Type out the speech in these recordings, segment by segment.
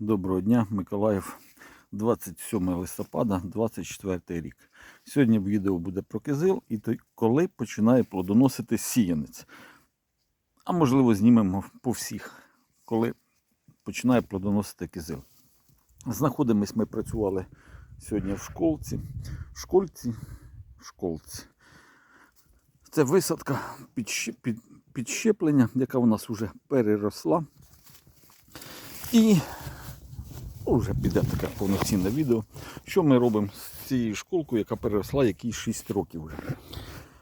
Доброго дня, Миколаїв, 27 листопада, 24 рік. Сьогодні відео буде про кизил і то, коли починає плодоносити сіянець. А можливо, знімемо по всіх, коли починає плодоносити кизил. Знаходимось, ми працювали сьогодні в школці. Школьці, школці. Це висадка підщ- під, підщеплення, яка у нас вже переросла. І вже піде таке повноцінне відео. Що ми робимо з цією школкою, яка переросла якісь 6 років вже.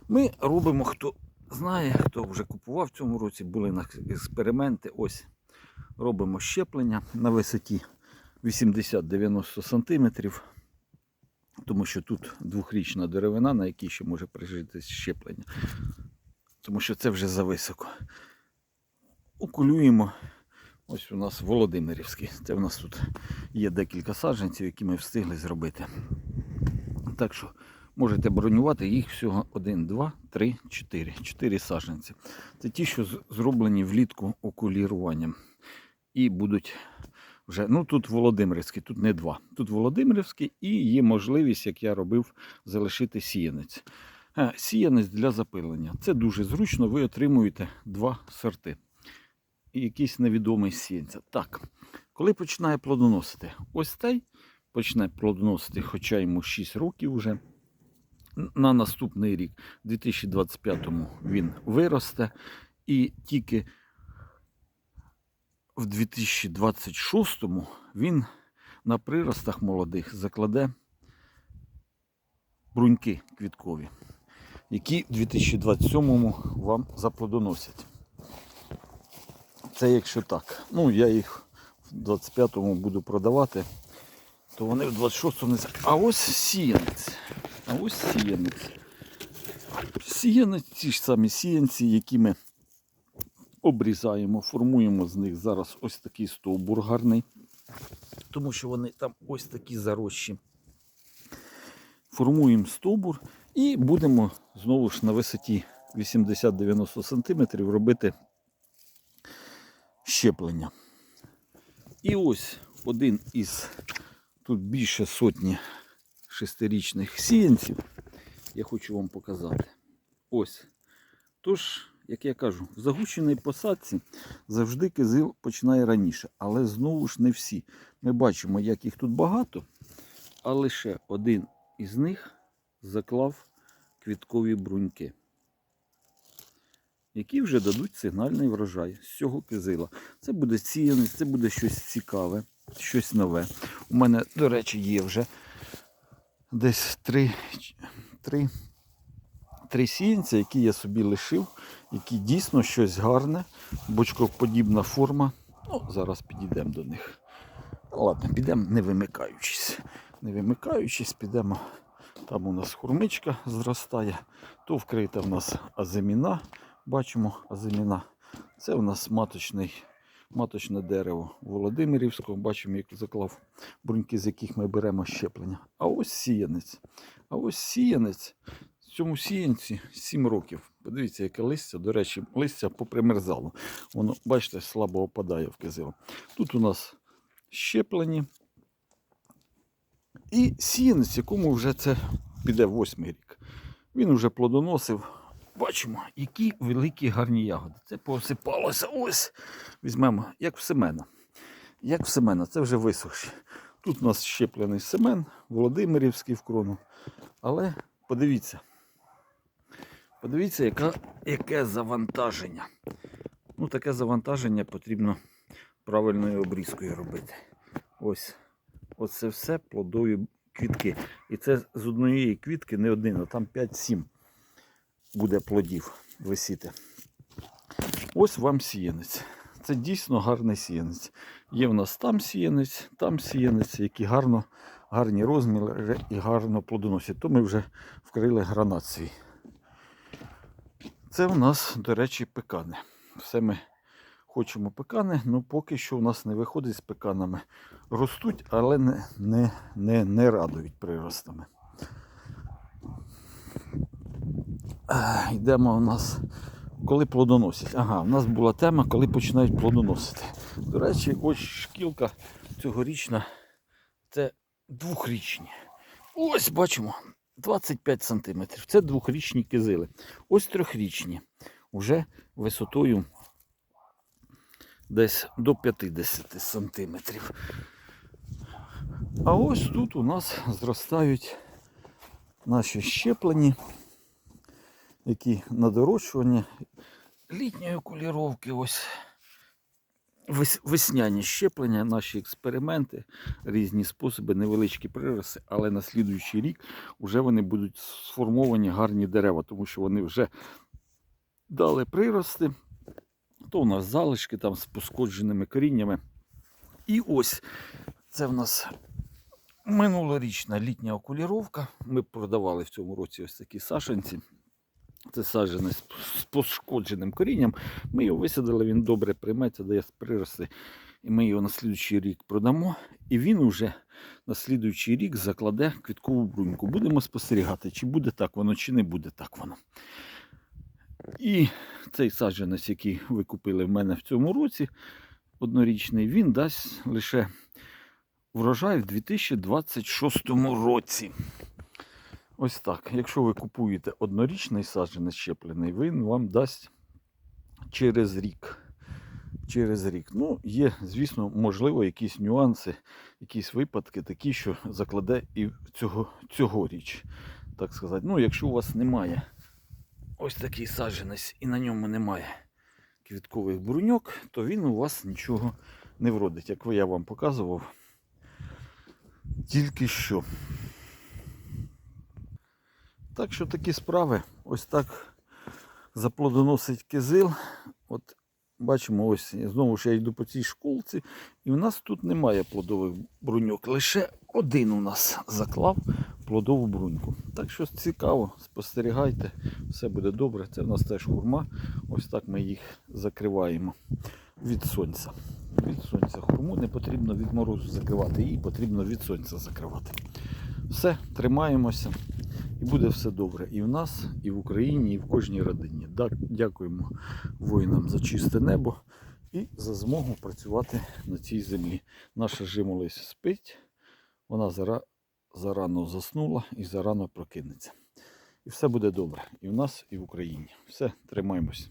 Ми робимо, хто знає, хто вже купував в цьому році, були експерименти. Ось робимо щеплення на висоті 80-90 см. Тому що тут двохрічна деревина, на якій ще може прижитись щеплення. Тому що це вже зависоко. Окулюємо Ось у нас Володимирівський. Це в нас тут є декілька саджанців, які ми встигли зробити. Так що можете бронювати їх всього 1, 2, 3, 4. 4 саджанці. Це ті, що зроблені влітку окуліруванням. І будуть вже. Ну тут Володимирівський, тут не два. Тут Володимирівський і є можливість, як я робив, залишити сіянець. Е, Сіянець для запилення. Це дуже зручно, ви отримуєте два сорти і якийсь невідомий сіянця. Так, коли починає плодоносити? Ось цей почне плодоносити, хоча йому 6 років вже. На наступний рік, 2025-му, він виросте. І тільки в 2026-му він на приростах молодих закладе бруньки квіткові, які в 2027-му вам заплодоносять. Це якщо так. Ну, я їх в 25-му буду продавати, то вони в 26-му не А ось сіянець. А ось сіянець. Сіянець, ті ж самі сіянці, які ми обрізаємо, формуємо з них зараз ось такий стовбур гарний. Тому що вони там ось такі зарощі. Формуємо стовбур і будемо знову ж на висоті 80-90 см робити щеплення. І ось один із тут більше сотні шестирічних сіянців. Я хочу вам показати. Ось. Тож, як я кажу, в загущеній посадці завжди кизил починає раніше, але знову ж не всі. Ми бачимо, як їх тут багато, а лише один із них заклав квіткові бруньки які вже дадуть сигнальний врожай з цього кизила. Це буде сіянець, це буде щось цікаве, щось нове. У мене, до речі, є вже десь три, три, три сіянця, які я собі лишив, які дійсно щось гарне, бочкоподібна форма. Ну, зараз підійдемо до них. Ладно, підемо не вимикаючись. Не вимикаючись, підемо. Там у нас хурмичка зростає, то вкрита в нас азиміна. Бачимо азиміна. Це у нас маточний, маточне дерево Володимирівського. Бачимо, як заклав бруньки, з яких ми беремо щеплення. А ось сіянець. А ось сіянець. Цьому сіянці 7 років. Подивіться, яке листя. До речі, листя попримерзало. Воно, бачите, слабо опадає в кизило. Тут у нас щеплені. І сіянець, якому вже це піде восьмий рік. Він вже плодоносив. Бачимо, які великі гарні ягоди. Це посипалося. Ось. Візьмемо, як в семена. Як в семена, це вже висохші. Тут у нас щеплений семен, Володимирівський в крону. Але подивіться. Подивіться, яка, яке завантаження. Ну, таке завантаження потрібно правильною обрізкою робити. Ось. Оце все плодові квітки. І це з однієї квітки не один, а там 5-7 буде плодів висіти. Ось вам сіянець. Це дійсно гарний сіянець. Є в нас там сіянець, там сіянець, які гарно, гарні розміри і гарно плодоносять. То ми вже вкрили гранат свій. Це в нас, до речі, пекани. Все ми хочемо пекани, але поки що у нас не виходить з пеканами. Ростуть, але не, не, не, не радують приростами. Йдемо у нас, коли плодоносять. Ага, у нас була тема, коли починають плодоносити. До речі, ось шкілка цьогорічна, це двохрічні. Ось бачимо 25 см. Це двохрічні кизили. Ось трьохрічні. Уже висотою десь до 50 сантиметрів. А ось тут у нас зростають наші щеплені, які на дорощування літньої куліровки. Ось весняні щеплення, наші експерименти, різні способи, невеличкі прироси, але на слідуючий рік вже вони будуть сформовані гарні дерева, тому що вони вже дали прирости. То у нас залишки там з пошкодженими коріннями. І ось це в нас минулорічна літня окуліровка. Ми продавали в цьому році ось такі сашенці. Це саджанець з пошкодженим корінням. Ми його висадили, він добре прийметься, дає прирости. І ми його на слідуючий рік продамо. І він уже на слідуючий рік закладе квіткову бруньку. Будемо спостерігати, чи буде так воно, чи не буде так воно. І цей саджанець, який ви купили в мене в цьому році, однорічний, він дасть лише врожай в 2026 році. Ось так. Якщо ви купуєте однорічний саджанець щеплений, він вам дасть через рік. Через рік. Ну, є, звісно, можливо, якісь нюанси, якісь випадки такі, що закладе і цього, цьогоріч. Так сказати. Ну, якщо у вас немає ось такий саджанець і на ньому немає квіткових бруньок, то він у вас нічого не вродить, як я вам показував тільки що. Так що такі справи. Ось так заплодоносить кизил. От бачимо, ось знову ж я йду по цій школці, і в нас тут немає плодових бруньок. Лише один у нас заклав плодову бруньку. Так що цікаво, спостерігайте, все буде добре. Це в нас теж хурма. Ось так ми їх закриваємо від сонця. Від сонця хурму не потрібно від морозу закривати, її потрібно від сонця закривати. Все, тримаємося. І буде все добре і в нас, і в Україні, і в кожній родині. Дякуємо воїнам за чисте небо і за змогу працювати на цій землі. Наша жимолись спить, вона зара, зарано заснула і зарано прокинеться. І все буде добре і в нас, і в Україні. Все, тримаємось.